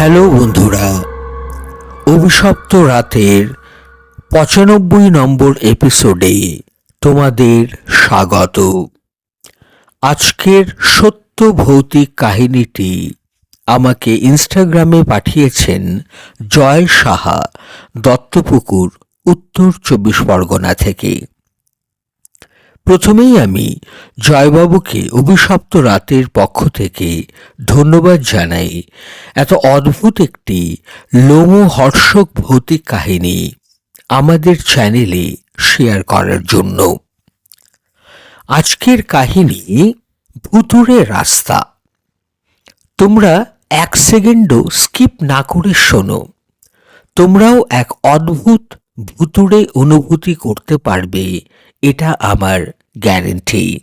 Hello বন্ধুরা, অভিশপ্ত রাতের পঁচানব্বই নম্বর এপিসোডে তোমাদের স্বাগত। আজকের সত্য ভৌতিক কাহিনীটি আমাকে ইনস্টাগ্রামে পাঠিয়েছেন জয় সাহা, দত্তপুকুর, উত্তর চব্বিশ পরগনা থেকে। প্রথমেই আমি জয়বাবুকে অভিশপ্ত রাতের পক্ষ থেকে ধন্যবাদ জানাই। এত অদ্ভুত একটি লোমহর্ষক ভৌতিক কাহিনী আমাদের চ্যানেলে শেয়ার করার জন্য। আজকের কাহিনী ভুতুরে রাস্তা। তোমরা এক সেকেন্ডও স্কিপ না করে শোনো। তোমরাও এক অদ্ভুত ভুতুড়ে অনুভূতি করতে পারবে এটা আমার গ্যারেন্টি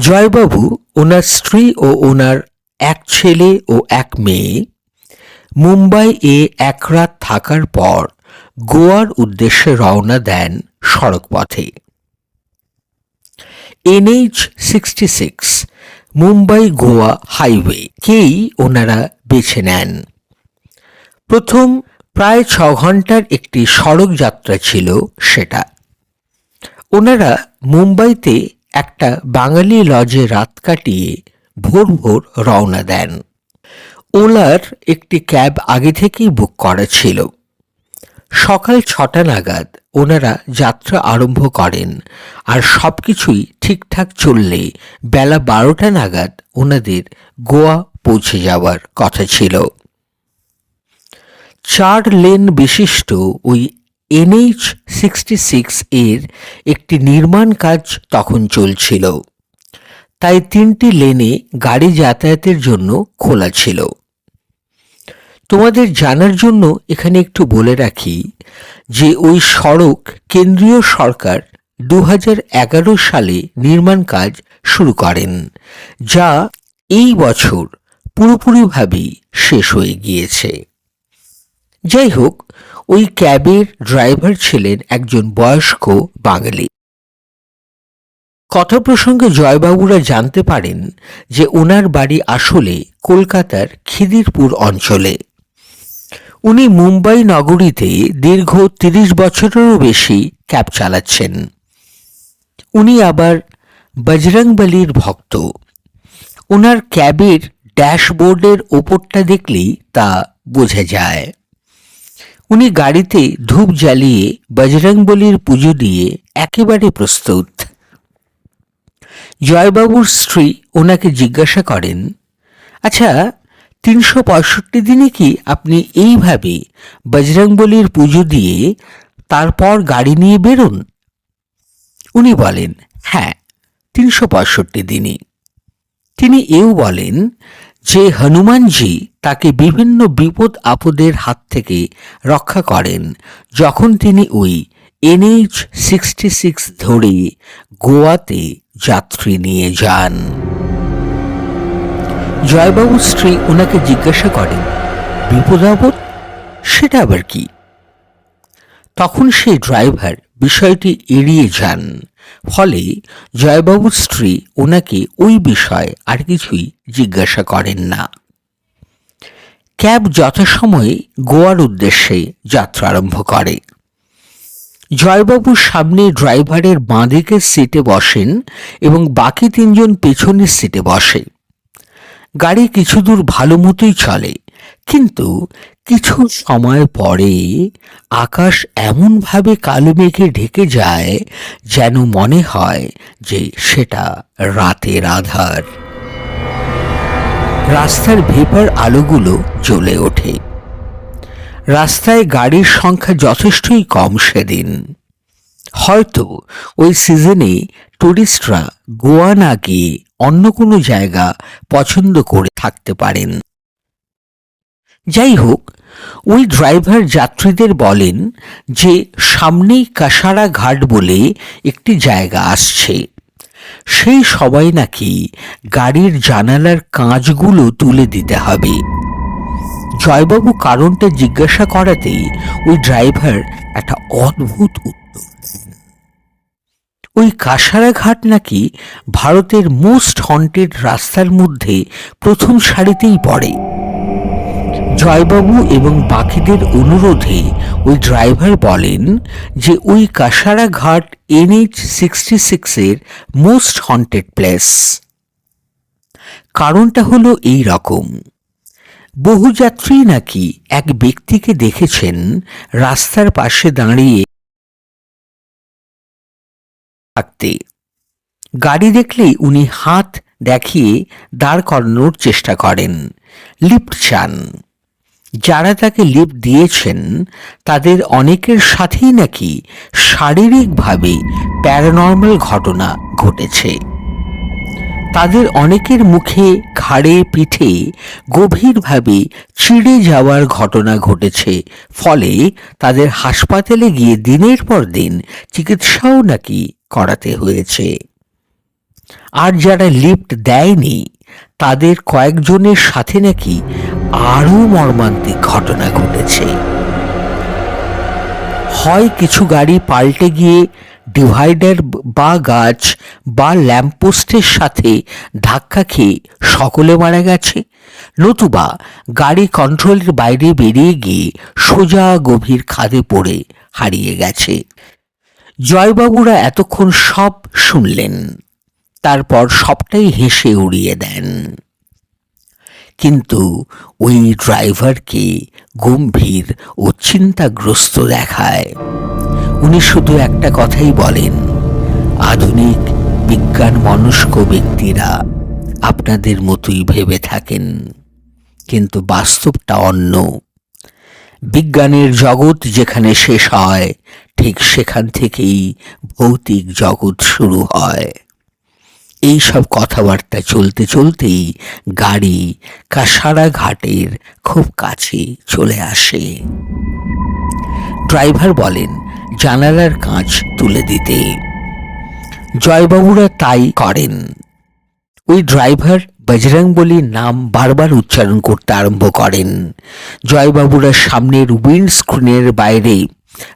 জয়বাবু ওনার স্ত্রী ও ওনার এক ছেলে ও এক মেয়ে মুম্বাই এ এক রাত থাকার পর গোয়ার উদ্দেশ্যে রওনা দেন সড়কপথে। NH sixty six, Mumbai Goa highway কেই ওনারা বেছে নেন। প্রথম প্রায় ছ ঘণ্টার একটি সড়ক যাত্রা ছিল সেটা। ওনারা মুম্বাইতে একটা বাঙালি লজে রাত কাটিয়ে ভোর ভোর রওনা দেন। ওলার একটি ক্যাব আগে থেকেই বুক করা ছিল। সকাল ছটা নাগাদ ওনারা যাত্রা আরম্ভ করেন আর সব কিছুই ঠিকঠাক চললে বেলা বারোটা নাগাদ ওনাদের গোয়া পৌঁছে যাওয়ার কথা ছিল। চার লেন বিশিষ্ট ওই এনএইচ সিক্সটি সিক্স এর একটি নির্মাণ কাজ তখন চলছিল। তাই তিনটি লেনে গাড়ি যাতায়াতের জন্য খোলা ছিল। তোমাদের জানার জন্য এখানে একটু বলে রাখি যে ওই সড়ক কেন্দ্রীয় সরকার দু হাজার এগারো সালে নির্মাণ কাজ শুরু করেন, যা এই বছর পুরোপুরিভাবেই শেষ হয়ে গিয়েছে। যাই হোক, ওই ক্যাবের ড্রাইভার ছিলেন একজন বয়স্ক বাঙালি। কথা প্রসঙ্গে জয়বাবুরা জানতে পারেন যে ওনার বাড়ি আসলে কলকাতার খিদিরপুর অঞ্চলে। উনি মুম্বাই নগরীতে দীর্ঘ তিরিশ বছরেরও বেশি ক্যাব চালাচ্ছেন। উনি আবার বজরংবলির ভক্ত। ওনার ক্যাবের ড্যাশবোর্ডের ওপরটা দেখলেই তা বোঝা যায়। উনি গাড়িতে ধূপ জ্বালিয়ে বজরংবলির পুজো দিয়ে একেবারে প্রস্তুত। জয়বাবুর স্ত্রী ওনাকে জিজ্ঞাসা করেন আচ্ছা তিনশো পঁয়ষট্টি দিনে কি আপনি এইভাবে বজরংবলির পুজো দিয়ে তারপর গাড়ি নিয়ে বেরোন? উনি বলেন হ্যাঁ তিনশো পঁয়ষট্টি দিনে। তিনি এও বলেন যে হনুমানজি তাকে বিভিন্ন বিপদ আপদের হাত থেকে রক্ষা করেন। যখন তিনি ওই এনএইচ সিক্সটি সিক্স ধরে গোয়াতে যাত্রী নিয়ে যান। জয়বাবুর স্ত্রী ওনাকে জিজ্ঞাসা করেন, বিপদ আপদ? সেটা আবার কি? তখন সেই ড্রাইভার বিষয়টি এড়িয়ে যান। ফলে জয়বাবুর স্ত্রী ওনাকে ওই বিষয়ে আর কিছুই জিজ্ঞাসা করেন না। ক্যাব যথাসময়ে গোয়ার উদ্দেশ্যে যাত্রা আরম্ভ করে। জয়বাবুর সামনে ড্রাইভারের বাঁদিকের সিটে বসেন এবং বাকি তিনজন পেছনের সিটে বসে। গাড়ি কিছু দূর ভালো মতোই চলে, কিন্তু কিছু সময় পরে আকাশ এমনভাবে কালো মেঘে ঢেকে যায় যেন মনে হয় যে সেটা রাতের আধার। রাস্তার ভেপার আলোগুলো জ্বলে ওঠে। রাস্তায় গাড়ির সংখ্যা যথেষ্টই কম সেদিন। হয়তো ওই সিজনে টুরিস্টরা গোয়া না গিয়ে অন্য কোনো জায়গা পছন্দ করে থাকতে পারেন। যাই হোক ওই ড্রাইভার যাত্রীদের বলেন যে সামনেই কাসারা ঘাট বলে একটি জায়গা আসছে। সেই সবাই নাকি গাড়ির জানালার কাঁচগুলো তুলে দিতে হবে। জয়বাবু কারণটা জিজ্ঞাসা করাতেই ওই ড্রাইভার একটা অদ্ভুত উত্তর ওই কাসারা ঘাট নাকি ভারতের মোস্ট হন্টেড রাস্তার মধ্যে প্রথম সারিতেই পড়ে। জয়বাবু এবং বাকিদের অনুরোধে ওই ড্রাইভার বলেন যে ওই কাসারা ঘাট এনএইচ সিক্সটি সিক্সের মোস্ট হন্টেড প্লেস। কারণটা হলো এই রকম। বহু যাত্রী নাকি এক ব্যক্তিকে দেখেছেন রাস্তার পাশে দাঁড়িয়ে থাকতে। গাড়ি দেখলেই উনি হাত দেখিয়ে দাঁড় করানোর চেষ্টা করেন। লিফট চান যারা তাকে লিফট দিয়েছেন, তাদের অনেকের সাথেই নাকি শারীরিকভাবে প্যারানর্মাল ঘটনা ঘটেছে। তাদের অনেকের মুখে ঘাড়ে, পিঠে গভীরভাবে চিড়ে যাওয়ার ঘটনা ঘটেছে। ফলে তাদের হাসপাতালে গিয়ে দিনের পর দিন চিকিৎসাও নাকি করাতে হয়েছে। আর যারা লিফট দেয়নি, তাদের কয়েকজনের সাথে নাকি আরও মর্মান্তিক ঘটনা ঘটেছে। হয় কিছু গাড়ি পাল্টে গিয়ে ডিভাইডার বা গাছ বা ল্যাম্পপোস্টের সাথে ধাক্কা খেয়ে সকলে মারা গেছে, নতুবা গাড়ি কন্ট্রোলের বাইরে বেরিয়ে গিয়ে সোজা গভীর খাদে পড়ে হারিয়ে গেছে। জয়বাবুরা এতক্ষণ সব শুনলেন, তারপর সবটাই হেসে উড়িয়ে দেন। কিন্তু ওই ড্রাইভারকে গম্ভীর ও চিন্তাগ্রস্ত দেখায়। উনি শুধু একটা কথাই বলেন, আধুনিক, বিজ্ঞান মনস্ক ব্যক্তিরা আপনাদের মতোই ভেবে থাকেন। কিন্তু বাস্তবটা অন্য। বিজ্ঞানের জগৎ যেখানে শেষ হয়, ঠিক সেখান থেকেই ভৌতিক জগৎ শুরু হয়। এই সব কথাবার্তা চলতে চলতেই গাড়ি কাসারা ঘাটের খুব কাছে চলে আসে। ড্রাইভার বলেন, জানালার কাঁচ তুলে দিতে। জয়বাবুরা তাই করেন। ওই ড্রাইভার বজরং বলির নাম বারবার উচ্চারণ করতে আরম্ভ করেন। জয়বাবুরা সামনের উইন্ড স্ক্রিনের বাইরে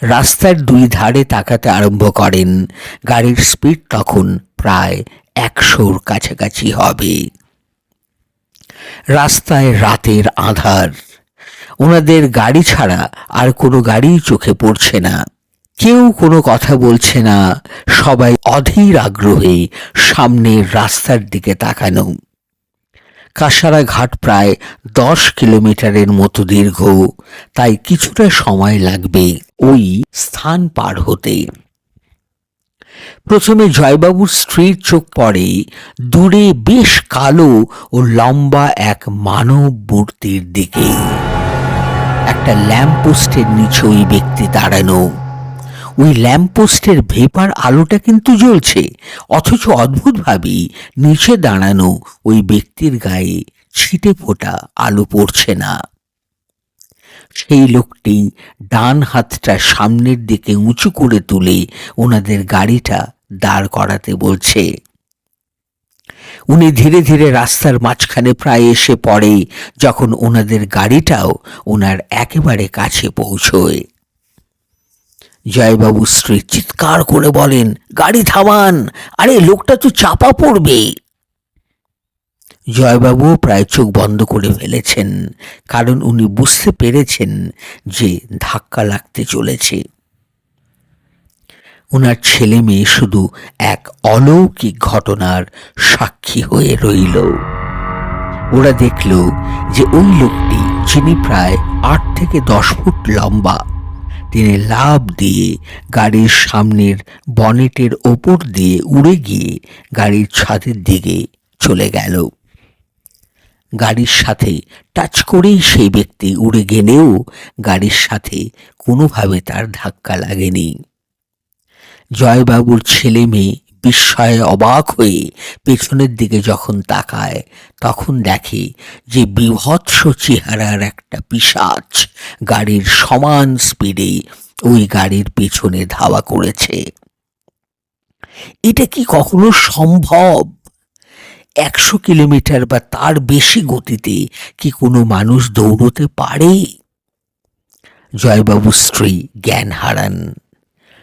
রাস্তার দুই ধারে তাকাতে আরম্ভ করেন। গাড়ির স্পিড তখন প্রায় একশোর কাছাকাছি হবে। রাস্তায় রাতের আধার। ওনাদের গাড়ি ছাড়া আর কোনো গাড়ি চোখে পড়ছে না। কেউ কোনো কথা বলছে না। সবাই অধীর আগ্রহে সামনের রাস্তার দিকে তাকানো। কাসারা ঘাট প্রায় দশ কিলোমিটারের মতো দীর্ঘ। তাই কিছুটা সময় লাগবে ওই স্থান পার হতে। প্রথমে জয়বাবুর স্ত্রীর চোখ পড়ে, দূরে বেশ কালো ও লম্বা এক মানব মূর্তির দিকে। একটা ল্যাম্পপোস্টের নিচে ওই ব্যক্তি দাঁড়ানো। ওই ল্যাম্পপোস্টের ভেপার আলোটা কিন্তু জ্বলছে, অথচ অদ্ভুতভাবেই নিচে দাঁড়ানো ওই ব্যক্তির গায়ে ছিটে ফোটা আলো পড়ছে না। সেই লোকটি ডান হাতটা সামনের দিকে উঁচু করে তুলে ওনাদের গাড়িটা দাঁড় করাতে বলছে। উনি ধীরে ধীরে রাস্তার মাঝখানে প্রায় এসে পড়ে, যখন ওনাদের গাড়িটাও ওনার একেবারে কাছে পৌঁছয়। জয়বাবু স্ত্রী চিৎকার করে বলেন, গাড়ি থামান, আরে লোকটা তো চাপা পড়বে। জয়বাবু প্রায় চোখ বন্ধ করে ফেলেছেন, কারণ উনি বুঝতে পেরেছেন যে ধাক্কা লাগতে চলেছে। ওনার ছেলে মেয়ে শুধু এক অলৌকিক ঘটনার সাক্ষী হয়ে রইল। ওরা দেখল যে ওই লোকটি যিনি প্রায় আট থেকে দশ ফুট লম্বা। তিনি লাভ দিয়ে গাড়ির সামনের বনেটের ওপর দিয়ে উড়ে গিয়ে গাড়ির ছাদের দিকে চলে গেল। গাড়ির সাথে টাচ করেই সেই ব্যক্তি উড়ে গেলেও গাড়ির সাথে কোনোভাবে তার ধাক্কা লাগেনি। জয়বাবুর ছেলে মেয়ে বিস্ময়ে অবাক হয়ে পেছনের দিকে যখন তাকায়, তখন দেখে যে বিভৎস চেহারার একটা পিসাচ গাড়ির সমান স্পিডে ওই গাড়ির পেছনে ধাওয়া করেছে। এটা কি কখনো সম্ভব? একশো কিলোমিটার বা তার বেশি গতিতে কি কোনো মানুষ দৌড়তে পারে? জয়বাবু স্ত্রী জ্ঞান হারান।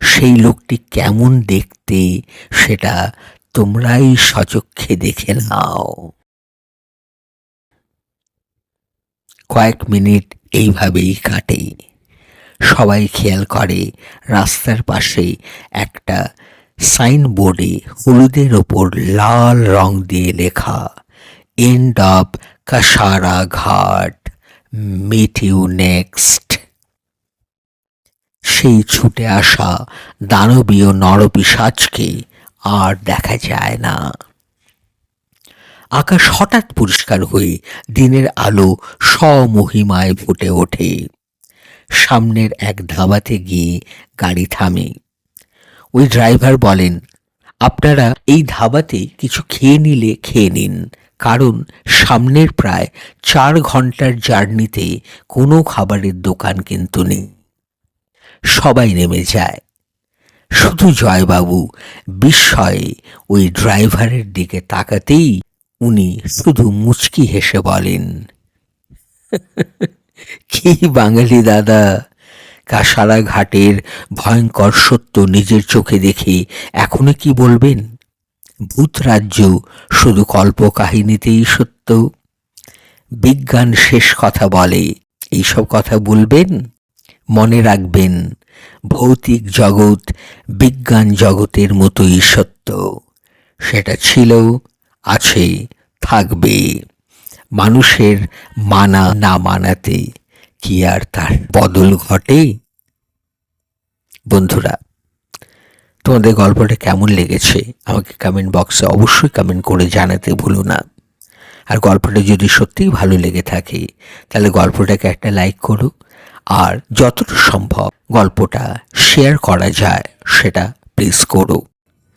সেই লোকটি কেমন দেখতে, সেটা তোমরাই সচক্ষে দেখে নাও। কয়েক মিনিট এইভাবেই কাটে। সবাই খেয়াল করে, রাস্তার পাশে একটা সাইনবোর্ডে হলুদের ওপর লাল রং দিয়ে লেখা, এন্ড অফ কাসারা ঘাট মিট ইউ নেক্সট। সেই ছুটে আসা দানবীয় নরপিসাজকে আর দেখা যায় না। আকাশ হঠাৎ পরিষ্কার হয়ে দিনের আলো স্বমহিমায় ফুটে ওঠে। সামনের এক ধাবাতে গিয়ে গাড়ি থামে। ওই ড্রাইভার বলেন, আপনারা এই ধাবাতে কিছু খেয়ে নিলে খেয়ে নিন, কারণ সামনের প্রায় চার ঘণ্টার জার্নিতে কোনো খাবারের দোকান কিন্তু নেই। সবাই নেমে যায়। শুধু জয়বাবু বিস্ময়ে ওই ড্রাইভারের দিকে তাকাতেই উনি শুধু মুচকি হেসে বলেন, কি বাঙালি দাদা কাসারা ঘাটের ভয়ঙ্কর সত্য নিজের চোখে দেখে এখনও কি বলবেন? ভূত রাজ্য শুধু কল্প কাহিনীতেই সত্য। বিজ্ঞান শেষ কথা বলে, এইসব কথা বলবেন? মনে রাখবেন, ভৌতিক জগৎ বিজ্ঞান জগতের মতোই সত্য। সেটা ছিল, আছে, থাকবে। মানুষের মানা না মানাতে কি আর তার বদল ঘটে? বন্ধুরা, তোমাদের গল্পটা কেমন লেগেছে আমাকে কমেন্ট বক্সে অবশ্যই কমেন্ট করে জানাতে ভুলো না। আর গল্পটা যদি সত্যিই ভালো লেগে থাকে, তাহলে গল্পটাকে একটা লাইক করো আর যতটা সম্ভব গল্পটা শেয়ার করা যায়, সেটা প্লিজ করো।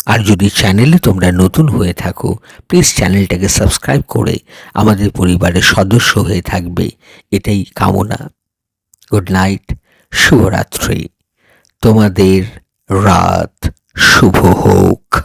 আর যদি চ্যানেলে তোমরা নতুন হয়ে থাকো প্লিজ চ্যানেলটাকে সাবস্ক্রাইব করে আমাদের পরিবারের সদস্য হয়ে থাকবে। এটাই কামনা। গুড নাইট শুভরাত্রি। তোমাদের রাত শুভ হোক।